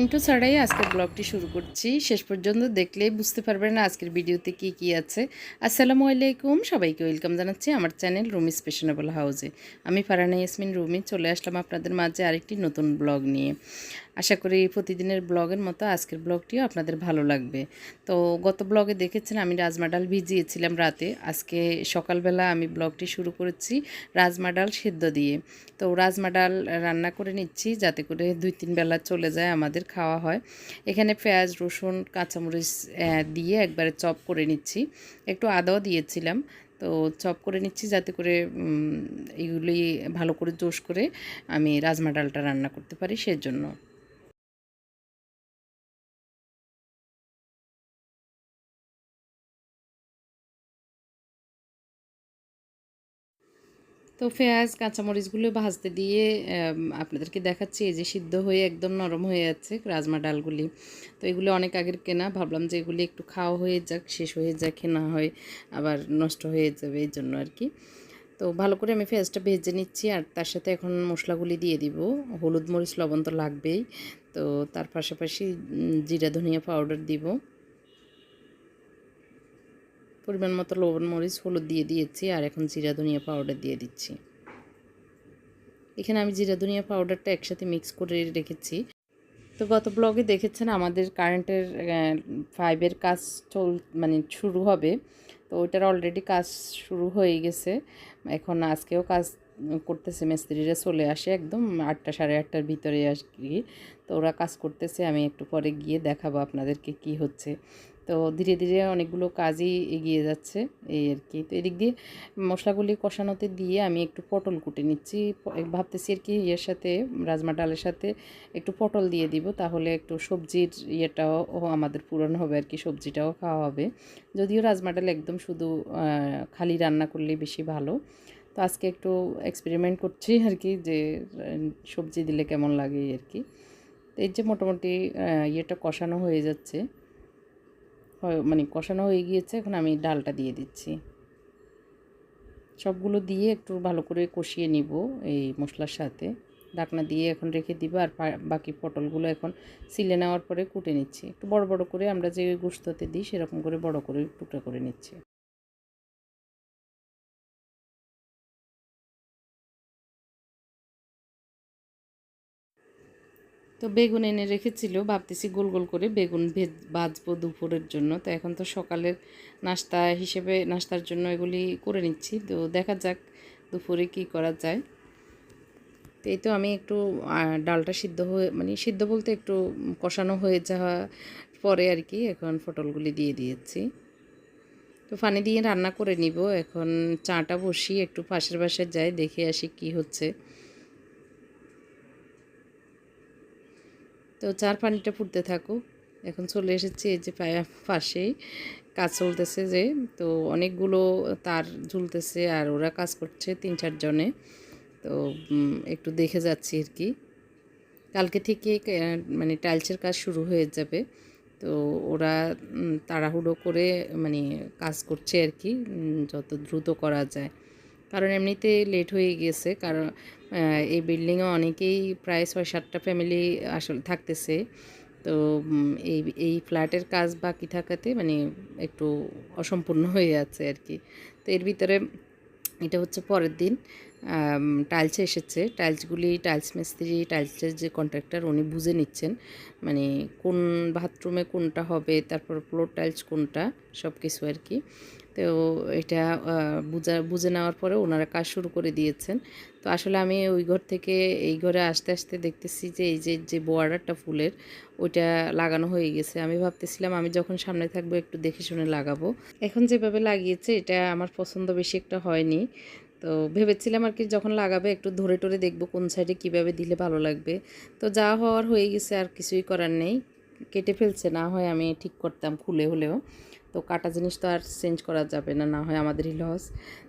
Into ছাড়াই আজকের ব্লগটি শুরু করছি। শেষ পর্যন্ত দেখলে বুঝতে পারবেন আজকের ভিডিওতে কি কি আছে। আসসালামু আলাইকুম, সবাইকে ওয়েলকাম জানাচ্ছি আমার চ্যানেল রুমি স্পেশনেবল হাউজে আমি ফারানা ইয়াসমিন রুমি, চলে আসলাম আপনাদের মাঝে আরেকটি নতুন ব্লগ নিয়ে। আশা করি প্রতিদিনের ব্লগের মতো আজকের ব্লগটিও আপনাদের ভালো লাগবে। তো গত ব্লগে দেখেছেন আমি রাজমা ডাল ভিজিয়েছিলাম রাতে। আজকে সকালবেলা আমি ব্লগটি শুরু করেছি রাজমা ডাল সেদ্ধ দিয়ে। তো রাজমা ডাল রান্না করে নিচ্ছি যাতে করে দুই তিন বেলা চলে যায়, আমাদের খাওয়া হয়। এখানে পেঁয়াজ, রসুন, কাঁচামরিচ দিয়ে একবারে চপ করে নিচ্ছি। একটু আদাও দিয়েছিলাম। তো চপ করে নিচ্ছি যাতে করে এগুলি ভালো করে জোশ করে আমি রাজমা ডালটা রান্না করতে পারি সেজন্য। তো পেঁয়াজ কাঁচামরিচগুলো ভাজতে দিয়ে আপনাদেরকে দেখাচ্ছি, এই যে সিদ্ধ হয়ে একদম নরম হয়ে যাচ্ছে রাজমা ডালগুলি। তো এগুলো অনেক আগের কেনা, ভাবলাম যে এগুলি একটু খাওয়া হয়ে যাক, শেষ হয়ে যাক, না হয় আবার নষ্ট হয়ে যাবে এই জন্য আর কি। তো ভালো করে আমি পেঁয়াজটা ভেজে নিচ্ছি আর তার সাথে এখন মশলাগুলি দিয়ে দিব। হলুদ মরিচ, লবণ তো লাগবেই। তো তার পাশাপাশি জিরা, ধনিয়া পাউডার দিব। পরিমাণ মতো লবণ, মরিচ, হলুদ দিয়ে দিয়েছি আর এখন জিরা ধনিয়া পাউডার দিয়ে দিচ্ছি। এখানে আমি জিরা ধনিয়া পাউডারটা একসাথে মিক্স করে রেখেছি। তো গত ব্লগে দেখেছেন আমাদের কারেন্টের ফাইভের কাজ চল মানে শুরু হবে। তো ওইটার অলরেডি কাজ শুরু হয়ে গেছে। এখন আজকেও কাজ করতেছে, মিস্ত্রিরা চলে আসে একদম আটটা সাড়ে আটটার ভিতরে আসি তো ওরা কাজ করতেছে, আমি একটু পরে গিয়ে দেখাবো আপনাদেরকে কি হচ্ছে। তো ধীরে ধীরে অনেকগুলো কাজই এগিয়ে যাচ্ছে এই আর কি। তো এদিক দিয়ে মশলাগুলি কষানোতে দিয়ে আমি একটু পটল কুটে নিচ্ছি। ভাবতেছি আর কি ইয়ের সাথে, রাজমা ডালের সাথে একটু পটল দিয়ে দিব, তাহলে একটু সবজির ইয়েটাও আমাদের পূরণ হবে আর কি, সবজিটাও খাওয়া হবে। যদিও রাজমা ডাল একদম শুধু খালি রান্না করলেই বেশি ভালো। তো আজকে একটু এক্সপেরিমেন্ট করছি আর কি, যে, সবজি দিলে কেমন লাগে আর কি। তো এই যে মোটামুটি ইয়েটা কষানো হয়ে যাচ্ছে। মানে কষানো হয়ে গিয়েছে, এখন আমি ডালটা দিয়ে দিচ্ছি। সবগুলো দিয়ে একটু ভালো করে কষিয়ে নিব এই মশলার সাথে। ডাকনা দিয়ে এখন রেখে দিব, আর বাকি পটলগুলো এখন সিলে নেওয়ার পরে কুটে নিচ্ছি। একটু বড় বড় করে আমরা যে গোস্ততে দিই, সেরকম করে বড় করে টুকরা করে নিচ্ছি। তো বেগুন এনে রেখেছিল, ভাবতেছি গোল গোল করে বেগুন ভেজ, ভাজবো দুপুরের জন্য। তো এখন তো সকালের নাস্তা হিসেবে, নাস্তার জন্য এগুলি করে নিচ্ছি। তো দেখা যাক দুপুরে কি করা যায়। তো এই তো আমি একটু ডালটা সিদ্ধ হয়ে মানে সিদ্ধ বলতে একটু কষানো হয়ে যাওয়া পরে আর কি এখন পটলগুলি দিয়ে দিয়েছি। তো পানি দিয়ে রান্না করে নিব। এখন চাটা বসি একটু পাশের বাসায় যাই, দেখে আসি কি হচ্ছে। তো চার পানিটা ফুটতে থাকুক। এখন চলে এসেছি এই যে পায়া- পাশেই। কাজ চলতেছে যে, তো অনেকগুলো তার ঝুলতেছে আর ওরা কাজ করছে তিন চারজনে তো একটু দেখে যাচ্ছি আর কি। কালকে থেকে মানে টাইলসের কাজ শুরু হয়ে যাবে। তো ওরা তাড়াহুড়ো করে মানে কাজ করছে আর কি যত দ্রুত করা যায়। কারণ এমনিতে লেট হয়ে গিয়েছে, কারণ এই বিল্ডিংয়ে অনেকেই প্রায় ছয় সাতটা ফ্যামিলি আসলে থাকতেছে। তো এই এই ফ্ল্যাটের কাজ বাকি থাকাতে মানে একটু অসম্পূর্ণ হয়ে আছে আর কি। তো এর ভিতরে এটা হচ্ছে পরের দিন। টাইলস এসেছে। টাইলসগুলি টাইলস মিস্ত্রি টাইলসের যে কন্ট্রাক্টর উনি বুঝে নিচ্ছেন মানে কোন বাথরুমে কোনটা হবে, তারপর ফ্লোর টাইলস কোনটা সব কিছু আর কি। তো এটা বুঝা, বুঝে নেওয়ার পরে ওনারা কাজ শুরু করে দিয়েছেন। তো আসলে আমি ওই ঘর থেকে এই ঘরে আসতে আসতে দেখতেছি যে এই যে যে বর্ডারটা ফুলের, ওইটা লাগানো হয়ে গেছে। আমি ভাবতেছিলাম আমি যখন সামনে থাকব একটু দেখে শুনে লাগাবো। এখন যেভাবে লাগিয়েছে, এটা আমার পছন্দ বেশি একটা হয়নি। তো ভেবেছিলাম আর কি যখন লাগাবে একটু ধরে টরে দেখব কোন সাইডে কীভাবে দিলে ভালো লাগবে। তো যা হওয়ার হয়ে গেছে, আর কিছুই করার নেই। কেটে ফেলছে, না হয় আমি ঠিক করতাম খুলে হলেও। তো কাটা জিনিস তো আর চেঞ্জ করা যাবে না না হয় আমাদেরই লস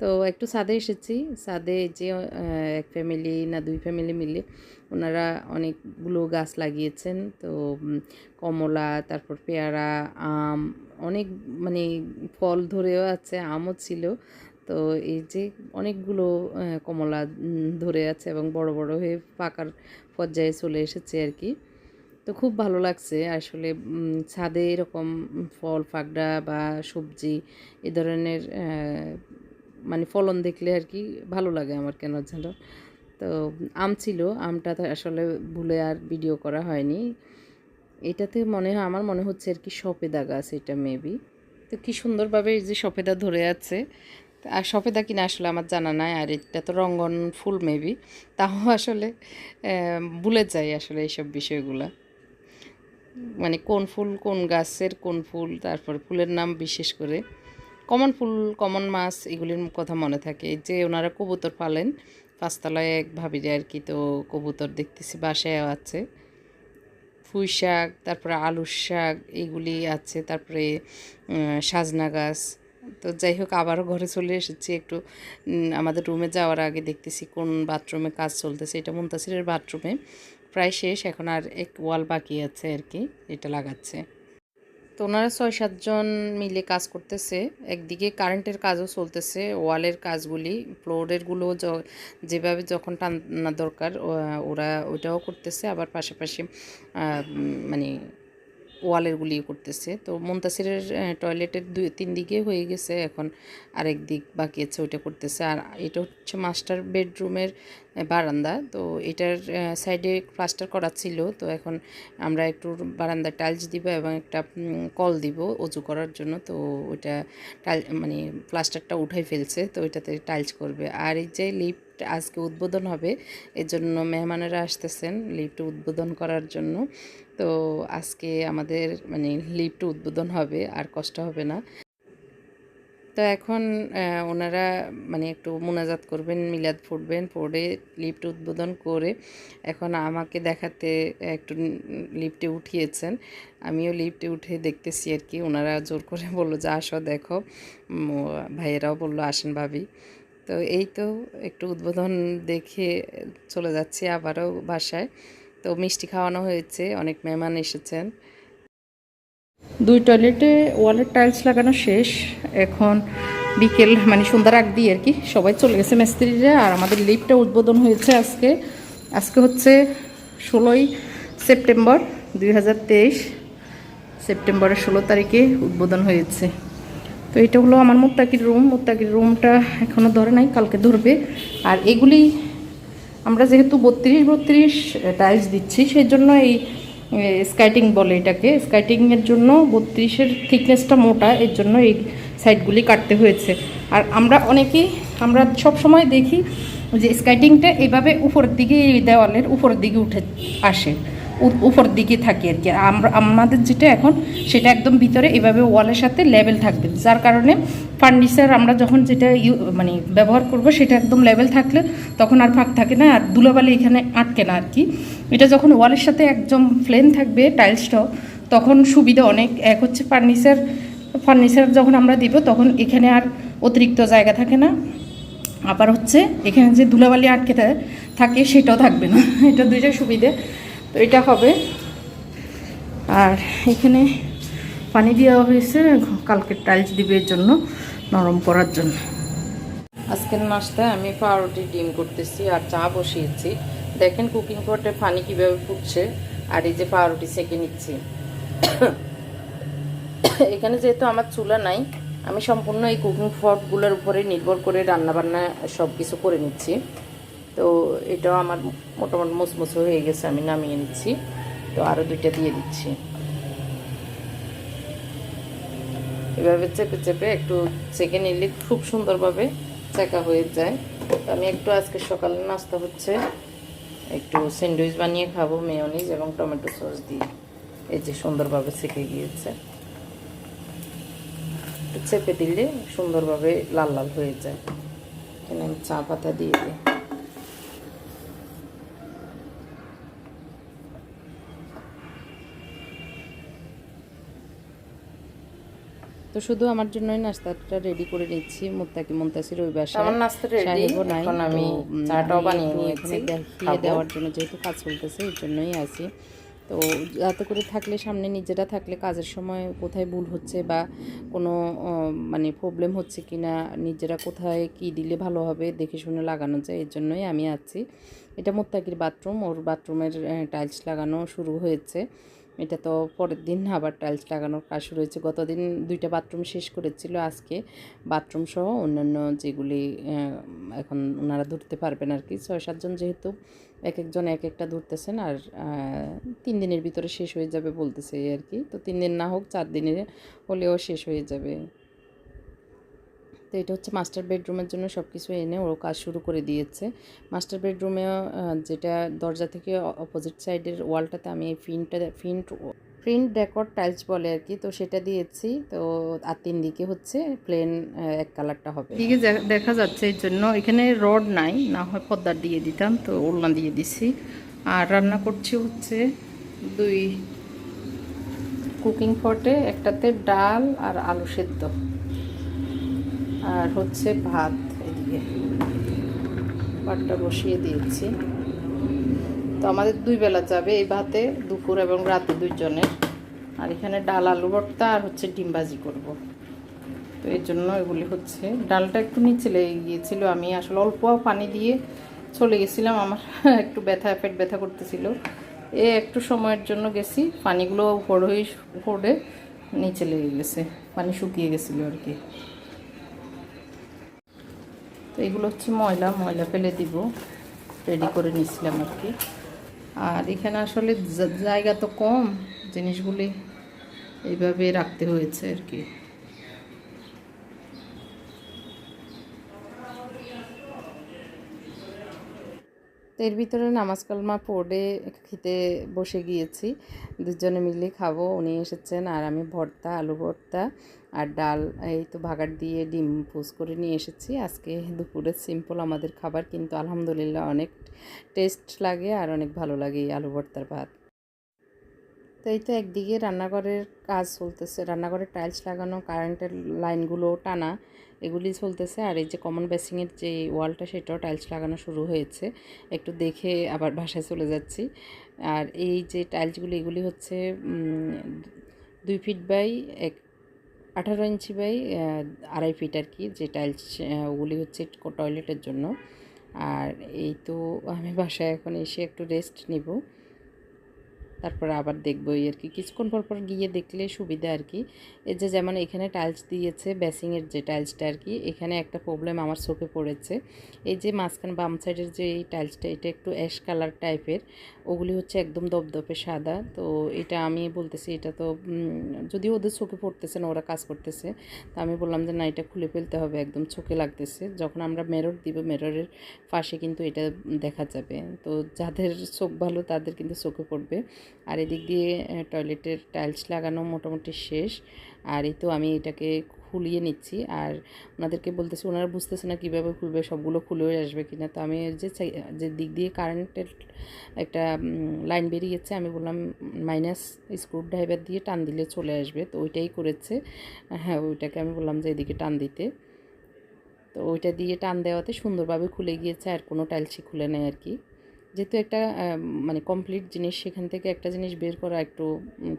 তো একটু সাদে এসেছি। সাদে যে এক ফ্যামিলি না দুই ফ্যামিলি মিলে ওনারা অনেকগুলো গাছ লাগিয়েছেন। তো কমলা, তারপর পেয়ারা, আম, অনেক মানে ফল ধরেও আছে, আমও ছিল। তো এই যে অনেকগুলো কমলা ধরে আছে এবং বড় বড় হয়ে পাকার পর্যায়ে চলে এসেছে আর কি। তো খুব ভালো লাগছে আসলে ছাদে এরকম ফল ফাকড়া বা সবজি এ ধরনের মানে ফলন দেখলে আর কি ভালো লাগে আমার কেন যেন। তো আম ছিল, আমটা আসলে ভুলে আর ভিডিও করা হয়নি। এটাতে মনে হয়, আমার মনে হচ্ছে আর কি সফেদা গাছ, এটা মেবি তো কি সুন্দরভাবে এই যে সফেদা ধরে আছে আর সফেদা কিনা আসলে আমার জানা নাই, আর এটা তো রঙ্গন ফুল মেবি তাও আসলে ভুলে যাই আসলে এইসব বিষয়গুলা। মানে কোন ফুল কোন গাছের কোন ফুল, তারপর ফুলের নাম বিশেষ করে। কমন ফুল, কমন মাছ, এগুলির কথা মনে থাকে। যে ওনারা কবুতর পালেন, পাঁচতলায় এক ভাবিরে আর কি তো কবুতর দেখতেছি বাসায়ও আছে। পুঁই শাক, তারপরে আলুর শাক, এগুলি আছে। তারপরে সাজনা গাছ তো যাই হোক, আবারও ঘরে চলে এসেছি একটু আমাদের রুমে যাওয়ার আগে দেখতেছি কোন বাথরুমে কাজ চলতেছে। এটা মুন্তাসিরের বাথরুমে প্রায় শেষ, এখন আর এক ওয়াল বাকি আছে আর কি, এটা লাগাচ্ছে। তো ওনারা ছয় সাতজন মিলে কাজ করতেছে। একদিকে কারেন্টের কাজও চলতেছে ওয়ালের কাজগুলি ফ্লোরেরগুলো যেভাবে যখন টানা দরকার ওরা ওইটাও করতেছে। আবার পাশাপাশি মানে ওয়ালেরগুলি করতেছে। তো মুন্তাসিরের টয়লেটের দুই, তিন দিকে হয়ে গেছে, এখন আরেক দিক বাকি আছে, ওইটা করতেছে। আর এটা হচ্ছে মাস্টার বেডরুমের বারান্দা। তো এটার সাইডে প্লাস্টার করা ছিল। তো এখন আমরা একটু বারান্দায় টাইলস দিব এবং একটা কল দিব অজু করার জন্য। তো ওইটা টাইল মানে প্লাস্টারটা উঠাই ফেলছে, তো ওইটাতে টাইলস করবে। আর এই যে লিফট আজকে উদ্বোধন হবে, এর জন্য মেহমানেরা আসতেছেন লিফট উদ্বোধন করার জন্য। তো আজকে আমাদের মানে লিফট উদ্বোধন হবে, আর কষ্ট হবে না। তো এখন ওনারা মানে একটু মোনাজাত করবেন, মিলাদ পড়বেন, পড়ে লিফট উদ্বোধন করে এখন আমাকে দেখাতে একটু লিফটে উঠিয়েছেন। আমিও লিফটে উঠে দেখতেছি আর কি, ওনারা জোর করে বলল, যে আসো দেখো। ভাইয়েরাও বলল, আসেন ভাবি। তো এই তো একটু উদ্বোধন দেখে চলে যাচ্ছি আবারও বাসায়। তো মিষ্টি খাওয়ানো হয়েছে, অনেক মেহমান এসেছেন। দুই টয়লেটে ওয়ালের টাইলস লাগানো শেষ। এখন বিকেল মানে সন্ধ্যার আগ দিয়ে আর কি সবাই চলে গেছে মিস্ত্রিরা, আর আমাদের লিফটটা উদ্বোধন হয়েছে আজকে। আজকে হচ্ছে ষোলোই সেপ্টেম্বর দুই হাজার তেইশ। সেপ্টেম্বরের ষোলো তারিখে উদ্বোধন হয়েছে। তো এটা হলো আমার মোত্তাকির রুম। মোত্তাকির রুমটা এখনও ধরে নাই, কালকে ধরবে। আর এগুলি আমরা যেহেতু বত্রিশ বত্রিশ টাইলস দিচ্ছি সেই জন্য এই স্কাইটিং বলে এটাকে। স্কাইটিংয়ের জন্য বত্রিশের থিকনেসটা মোটা, এর জন্য এই সাইডগুলি কাটতে হয়েছে। আর আমরা অনেকেই, আমরা সব সময় দেখি যে স্কাইটিংটা এভাবে উপরের দিকে দেওয়ালের উপরের দিকে উঠে আসে। উপর দিকে থাকে আর কি। আমরা আমাদের যেটা এখন, সেটা একদম ভিতরে এভাবে ওয়ালের সাথে লেভেল থাকবে। যার কারণে ফার্নিচার আমরা যখন যেটা মানে ব্যবহার করব, সেটা একদম লেভেল থাকলে তখন আর ফাঁক থাকে না, আর ধুলাবালি এখানে আটকে না আর কি। এটা যখন ওয়ালের সাথে একদম প্লেন থাকবে টাইলসটাও তখন সুবিধা অনেক। এক হচ্ছে ফার্নিচার ফার্নিচার যখন আমরা দিব, তখন এখানে আর অতিরিক্ত জায়গা থাকে না। আবার হচ্ছে, এখানে যে ধুলাবালি আটকে থাকে, সেটাও থাকবে না। এটা দুইটাই সুবিধে। তো এটা হবে। আর এখানে পানি দেওয়া হয়েছে কালকে টাইলস দিবে এর জন্য, নরম করার জন্য। আজকের নাস্তায় আমি পাউরুটি ডিম করতেছি আর চা বসিয়েছি। দেখেন কুকিং পটে পানি কীভাবে ফুটছে আর এই যে পাউরুটি সেঁকে নিচ্ছি। এখানে যেহেতু আমার চুলা নাই, আমি সম্পূর্ণ এই কুকিং পটগুলোর উপরে নির্ভর করে রান্নাবান্না সব কিছু করে নিচ্ছি। তো এটাও আমার মোটামুটি মুসমুসো হয়ে গেছে, আমি নামিয়ে নিচ্ছি। তো আরও দুইটা দিয়ে দিচ্ছি। এভাবে চেপে চেপে একটু চেকে নিলে খুব সুন্দরভাবে চেকা হয়ে যায়। তো আমি একটু আজকে সকালে নাস্তা হচ্ছে, একটু স্যান্ডউইচ বানিয়ে খাব, মেয়নিজ এবং টমেটো সস দিয়ে। এই যে সুন্দরভাবে সেকে গিয়েছে। চেপে দিলে সুন্দরভাবে লাল লাল হয়ে যায়। এখানে আমি চা পাতা দিয়ে দিই। তো শুধু আমার জন্যই নাস্তাটা রেডি করে নিচ্ছি মুত্তাকি মুন্তাসির ওই বাসায়। আমার নাস্তা নাই এখন আমি চাটাও বানিয়ে নিয়েছি, দেখিয়ে দেওয়ার জন্য যেহেতু কাজ চলতেছে এর জন্যই আছি। তো যাতে করে থাকলে সামনে নিজেরা থাকলে কাজের সময় কোথায় ভুল হচ্ছে বা কোনো মানে প্রবলেম হচ্ছে কি না নিজেরা কোথায় কি দিলে ভালো হবে দেখে শুনে লাগানো যায় এর জন্যই আমি আছি। এটা মোত্তাকির বাথরুম ওর বাথরুমের টাইলস লাগানো শুরু হয়েছে। এটা তো পরের দিন আবার টাইলস লাগানোর কাজ শুরু হয়েছে। গতদিন দুইটা বাথরুম শেষ করেছিল, আজকে বাথরুম সহ অন্যান্য যেগুলি এখন ওনারা ধরতে পারবেন আর কি। ছয়, সাতজন যেহেতু এক একজন এক একটা ধরতেছেন আর তিন দিনের ভিতরে শেষ হয়ে যাবে বলতেছে আর কি। তো তিন দিন না হোক, চার দিনের হলেও শেষ হয়ে যাবে। তো এটা হচ্ছে মাস্টার বেডরুমের জন্য সব কিছু এনে ওর কাজ শুরু করে দিয়েছে। মাস্টার বেডরুমে যেটা দরজা থেকে অপোজিট সাইডের ওয়ালটাতে আমি এই ফিনটা ফিন্ট প্রিন্ট ডেকর টাইলস বলে আর কি তো সেটা দিয়েছি। তো আর তিন দিকে হচ্ছে প্লেন এক কালারটা হবে। দিকে দেখা যাচ্ছে এই জন্য এখানে রড নাই না হয় পর্দা দিয়ে দিতাম তো ওলনা দিয়ে দিছি। আর রান্না করছি হচ্ছে দুই কুকিং পটে একটাতে ডাল আর আলু সেদ্ধ। আর হচ্ছে ভাত এদিকে। ভাতটা বসিয়ে দিয়েছি। তো আমাদের দুই বেলা যাবে এই ভাতে, দুপুর এবং রাতে দুইজনের। আর এখানে ডাল, আলু ভর্তা আর হচ্ছে ডিম ভাজি করব। তো এর জন্য এগুলি হচ্ছে। ডালটা একটু নিচে লেগে গিয়েছিল। আমি আসলে অল্প পানি দিয়ে চলে গেছিলাম। আমার একটু ব্যথা, পেট ব্যথা করতেছিল। এ একটু সময়ের জন্য গেছি। পানিগুলো হড় হয়ে পড়ে নিচে লেগে গেছে। পানি শুকিয়ে গেছিল আর কি। তো এগুলো হচ্ছে ময়লা ময়লা ফেলে দিব রেডি করে নিয়েছিলাম আর কি। আর এখানে আসলে জায়গা তো কম, জিনিসগুলি এইভাবে রাখতে হয়েছে আর কি। এর ভিতরে নামাজ কালমা পড়ে খেতে বসে গিয়েছি, দুজনে মিলে খাব, উনি এসেছেন আর আমি ভর্তা, আলু ভর্তা। আর ডাল, এই তো ভাগার দিয়ে ডিম পোজ করে নিয়ে এসেছি। আজকে দুপুরে সিম্পল আমাদের খাবার, কিন্তু আলহামদুলিল্লাহ অনেক টেস্ট লাগে আর অনেক ভালো লাগে এই আলু ভর্তার ভাত। তো এই তো একদিকে রান্নাঘরের কাজ চলতেছে, রান্নাঘরের টাইলস লাগানো কারেন্টের লাইনগুলো টানা, এগুলি চলতেছে। আর এই যে কমন বেসিংয়ের যে ওয়ালটা সেটাও টাইলস লাগানো শুরু হয়েছে। একটু দেখে আবার বাসায় চলে যাচ্ছি। আর এই যে টাইলসগুলি এগুলি হচ্ছে দুই ফিট বাই এক আঠারো ইঞ্চি বাই আড়াই ফিট আর কি, যে টাইলস ওগুলি হচ্ছে টয়লেটের জন্য। আর এই তো আমি বাসায় এখন এসে একটু রেস্ট নিব। তারপরে আবার দেখব এই আর কি। কিছুক্ষণ পর পর গিয়ে দেখলে সুবিধা আর কি। এই যে যেমন এখানে টাইলস দিয়েছে বেসিংয়ের যে টাইলসটা আর কি, এখানে একটা প্রবলেম আমার চোখে পড়েছে। এই যে মাঝখান বাম সাইডের যে এই টাইলসটা এটা একটু অ্যাশ কালার টাইপের ওগুলি হচ্ছে একদম দপদপে সাদা। তো এটা আমি বলতেছি, এটা তো যদিও ওদের চোখে পড়তেছে না, ওরা কাজ করতেছে। তো আমি বললাম যে, না, এটা খুলে ফেলতে হবে, একদম চোখে লাগতেছে। যখন আমরা মেরর দিব মেররের পাশে কিন্তু এটা দেখা যাবে। তো যাদের চোখ ভালো, তাদের কিন্তু চোখে পড়বে। আর এদিক দিয়ে টয়লেটের টাইলস লাগানো মোটামুটি শেষ। আর এই তো আমি এটাকে খুলিয়ে নিচ্ছি। আর ওনাদেরকে বলতেছি, ওনারা বুঝতেছে না কীভাবে খুলবে, সবগুলো খুলে আসবে কিনা। তো আমি যে যে দিক দিয়ে কারেন্টের একটা লাইন বেরিয়েছে, আমি বললাম, মাইনাস স্ক্রু ড্রাইভার দিয়ে টান দিলে চলে আসবে। তো ওইটাই করেছে। হ্যাঁ ওইটাকে আমি বললাম যে, এদিকে টান দিতে। তো ওইটা দিয়ে টান দেওয়াতে সুন্দরভাবে খুলে গিয়েছে, আর কোনো টাইলসই খুলে নেয় আর কি। যেহেতু একটা মানে কমপ্লিট জিনিস, সেখান থেকে একটা জিনিস বের করা একটু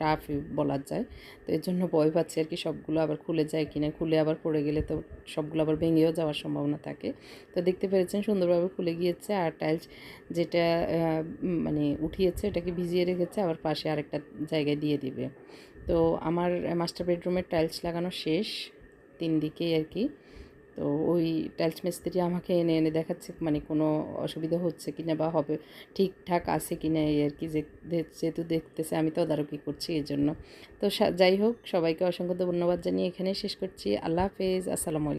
টাফ বলা যায়। তো এর জন্য ভয় পাচ্ছি আর কি, সবগুলো আবার খুলে যায় কিনা। খুলে আবার পড়ে গেলে তো সবগুলো আবার ভেঙেও যাওয়ার সম্ভাবনা থাকে। তো দেখতে পেরেছেন, সুন্দরভাবে খুলে গিয়েছে আর টাইলস যেটা মানে উঠিয়েছে, ওটাকে ভিজিয়ে রেখেছে, আবার পাশে আরেকটা জায়গায় দিয়ে দিবে। তো আমার মাস্টার বেডরুমের টাইলস লাগানো শেষ, তিন দিকেই আর কি। তো ওই টাইলস মিস্ত্রি আমাকে এনে এনে দেখাচ্ছে মানে কোনো অসুবিধা হচ্ছে কি না বা হবে, ঠিকঠাক আছে কি না এই আর কি যেহেতু দেখতেছে আমি তো তদারকি করছি এই জন্য তো যাই হোক, সবাইকে অসংখ্য ধন্যবাদ জানিয়ে এখানে শেষ করছি। আল্লাহ হাফেজ, আসসালামু আলাইকুম।